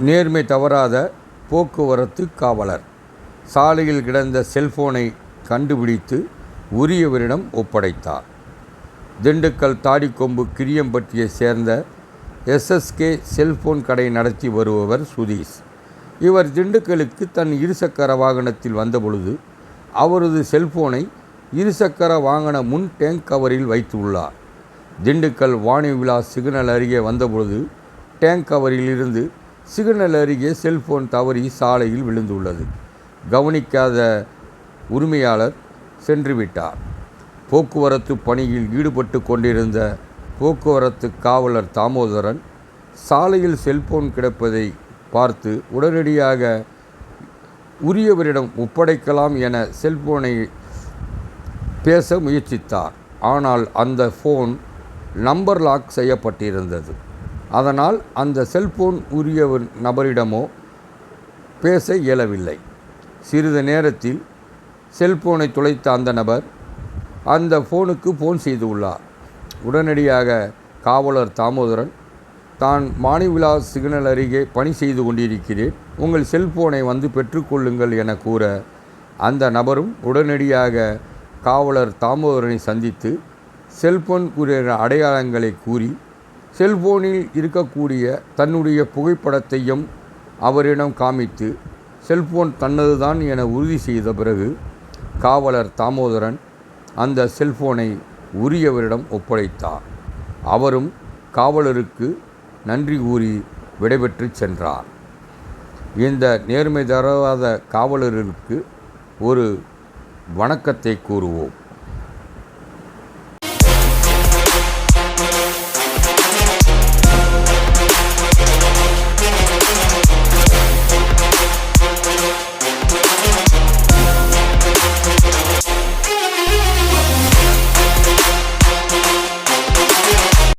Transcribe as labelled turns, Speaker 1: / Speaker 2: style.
Speaker 1: நேர்மை தவறாத போக்குவரத்து காவலர். சாலையில் கிடந்த செல்போனை கண்டுபிடித்து உரியவரிடம் ஒப்படைத்தார். திண்டுக்கல் தாடிக்கொம்பு கிரியம்பட்டியை சேர்ந்த எஸ்எஸ்கே செல்போன் கடை நடத்தி வருபவர் சுதீஷ். இவர் திண்டுக்கலுக்கு தன் இருசக்கர வாகனத்தில் வந்தபொழுது அவரது செல்போனை இருசக்கர வாகன முன் டேங்க் கவரில் வைத்துள்ளார். திண்டுக்கல் வாணி விலாஸ் சிக்னல் அருகே வந்தபொழுது டேங்க் கவரில் இருந்து சிக்னல் அருகே செல்போன் தவறி சாலையில் விழுந்துள்ளது. கவனிக்காத உரிமையாளர் சென்றுவிட்டார். போக்குவரத்து பணியில் ஈடுபட்டு கொண்டிருந்த போக்குவரத்து காவலர் தாமோதரன் சாலையில் செல்போன் கிடப்பதை பார்த்து உடனடியாக உரியவரிடம் ஒப்படைக்கலாம் என செல்போனை பேச முயற்சித்தார். ஆனால் அந்த ஃபோன் நம்பர் லாக் செய்யப்பட்டிருந்தது. அதனால் அந்த செல்போன் உரிய நபரிடமோ பேச இயலவில்லை. சிறிது நேரத்தில் செல்போனை துளைத்த அந்த நபர் அந்த ஃபோனுக்கு ஃபோன் செய்துள்ளார் உடனடியாக காவலர் தாமோதரன் தான் மாணிவிலாஸ் சிக்னல் அருகே பணி செய்து கொண்டிருக்கிறேன். உங்கள் செல்போனை வந்து பெற்றுக்கொள்ளுங்கள் என கூற அந்த நபரும் உடனடியாக காவலர் தாமோதரனை சந்தித்து செல்போன் கூறிய அடையாளங்களை கூறி செல்போனில் இருக்கக்கூடிய தன்னுடைய புகைப்படத்தையும் அவரிடம் காமித்து செல்போன் தன்னதுதான் என உறுதி செய்த பிறகு காவலர் தாமோதரன் அந்த செல்போனை உரியவரிடம் ஒப்படைத்தார். அவரும் காவலருக்கு நன்றி கூறி விடைபெற்று சென்றார். இந்த நேர்மை தராத காவலருக்கு ஒரு வணக்கத்தை கூறுவோம்.